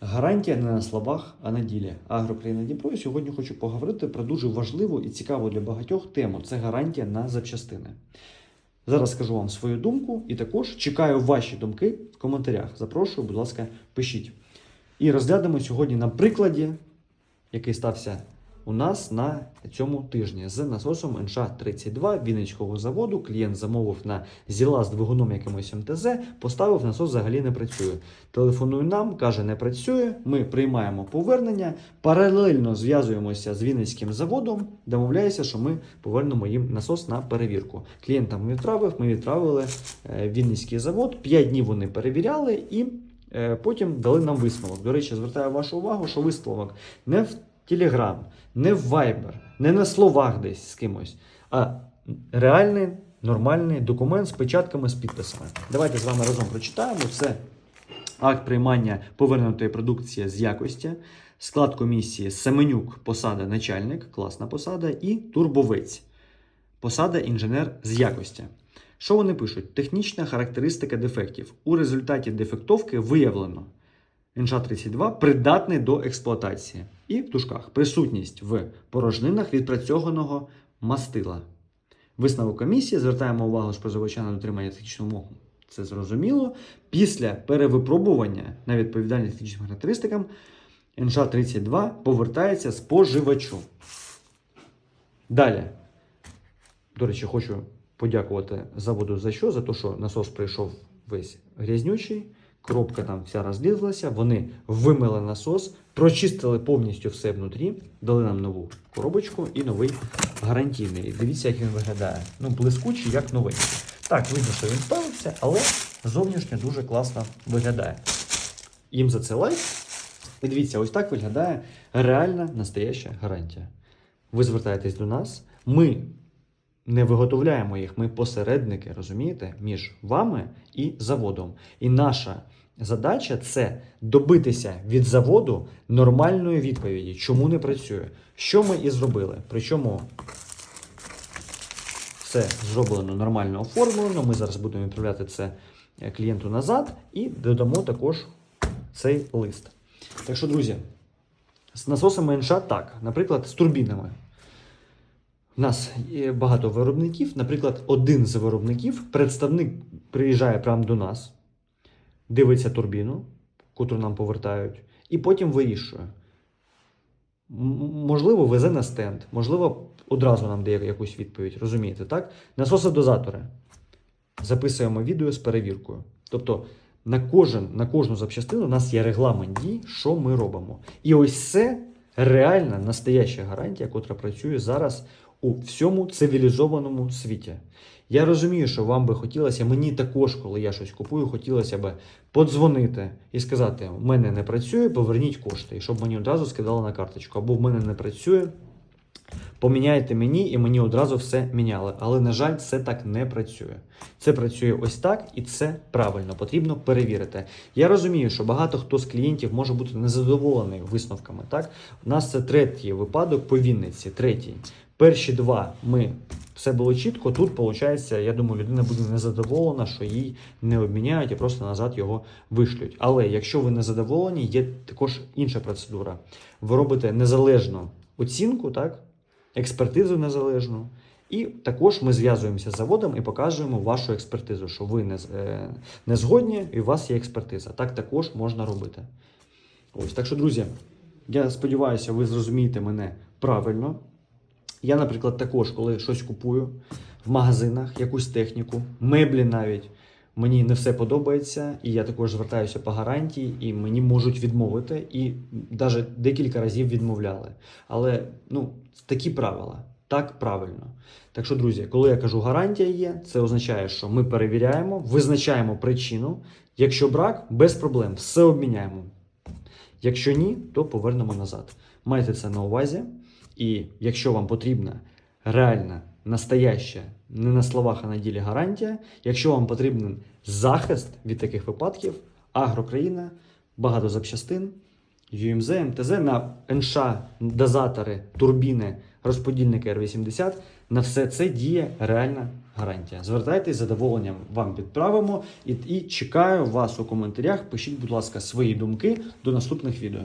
Гарантія не на словах, а на ділі. Агрокраїна Дніпро. Сьогодні хочу поговорити про дуже важливу і цікаву для багатьох тему. Це гарантія на запчастини. Зараз скажу вам свою думку і також чекаю ваші думки в коментарях. Запрошую, будь ласка, пишіть. І розглянемо сьогодні на прикладі, який стався у нас на цьому тижні з насосом НШ-32 Вінницького заводу. Клієнт замовив на зіла з двигуном якимось МТЗ, поставив насос взагалі не працює. Телефонує нам, каже, не працює. Ми приймаємо повернення, паралельно зв'язуємося з Вінницьким заводом, домовляємося, що ми повернемо їм насос на перевірку. Клієнт нам відправив, ми відправили е, Вінницький завод. П'ять днів вони перевіряли і е, потім дали нам висновок. До речі, звертаю вашу увагу, що висновок не в Telegram, не в Viber, не на словах десь з кимось, а реальний нормальний документ з печатками з підписами. Давайте з вами разом прочитаємо. Це акт приймання повернутої продукції з якості, склад комісії Семенюк, посада начальник, класна посада, і турбовець, посада інженер з якості. Що вони пишуть? Технічна характеристика дефектів. У результаті дефектовки виявлено НШ-32 придатний до експлуатації. І в дужках присутність в порожнинах відпрацьованого мастила. Висновок комісії звертаємо увагу споживача на дотримання технічного умов. Це зрозуміло. Після перевипробування на відповідальність технічним характеристикам НШ-32 повертається споживачу. Далі. До речі, хочу подякувати заводу за що? За те, що насос прийшов весь грязнючий, коробка там вся розлізлася. Вони вимили насос, прочистили повністю все внутрі, дали нам нову коробочку і новий гарантійний. Дивіться, як він виглядає. Ну, блискучий, як новенький. Так, видно, що він спалився, але зовнішньо дуже класно виглядає. Їм за це лайк. І дивіться, ось так виглядає реальна настояща гарантія. Ви звертаєтесь до нас, ми не виготовляємо їх, ми посередники, розумієте, між вами і заводом. І наша задача це добитися від заводу нормальної відповіді, чому не працює. Що ми і зробили. Причому все зроблено нормально оформлено. Ми зараз будемо відправляти це е, клієнту назад і додамо також цей лист. Так що, друзі, з насосами НШ так, наприклад, з турбінами. У нас є багато виробників. Наприклад, один з виробників, представник приїжджає прямо до нас, дивиться турбіну, котру нам повертають, і потім вирішує. Можливо, везе на стенд, можливо, одразу нам дає якусь відповідь. Розумієте, так? Насосодозатори. Записуємо відео з перевіркою. Тобто на, кожен, на кожну запчастину у нас є регламент дій, що ми робимо. І ось це реальна настояща гарантія, котра працює зараз у всьому цивілізованому світі. Я розумію, що вам би хотілося, мені також, коли я щось купую, хотілося б подзвонити і сказати: у мене не працює, поверніть кошти, і щоб мені одразу скидали на карточку, або в мене не працює. Поміняйте мені, і мені одразу все міняли. Але, на жаль, це так не працює. Це працює ось так, і це правильно. Потрібно перевірити. Я розумію, що багато хто з клієнтів може бути незадоволений висновками. Так, у нас це третій випадок по Вінниці. Третій. Перші два ми все було чітко. Тут, виходить, я думаю, людина буде незадоволена, що їй не обміняють і просто назад його вишлють. Але якщо ви не задоволені, є також інша процедура. Ви робите незалежну оцінку, так? експертизу незалежну. І також ми зв'язуємося з заводом і показуємо вашу експертизу, що ви не, е, не згодні і у вас є експертиза. Так також можна робити. Ось так що, друзі, я сподіваюся, ви зрозумієте мене правильно. Я, наприклад, також, коли щось купую в магазинах, якусь техніку, меблі навіть. Мені не все подобається, і я також звертаюся по гарантії, і мені можуть відмовити, і навіть декілька разів відмовляли. Але ну, такі правила, так правильно. Так що, друзі, коли я кажу гарантія є, це означає, що ми перевіряємо, визначаємо причину. Якщо брак, без проблем, все обміняємо. Якщо ні, то повернемо назад. Майте це на увазі. І якщо вам потрібна реальна, настояща, не на словах, а на ділі гарантія, якщо вам потрібен захист від таких випадків, агрокраїна, багато запчастин, ЮМЗ, МТЗ на НШ, дозатори, турбіни, розподільники R80, на все це діє реальна гарантія. Звертайтесь з задоволенням вам відправимо і, і чекаю вас у коментарях. Пишіть, будь ласка, свої думки до наступних відео.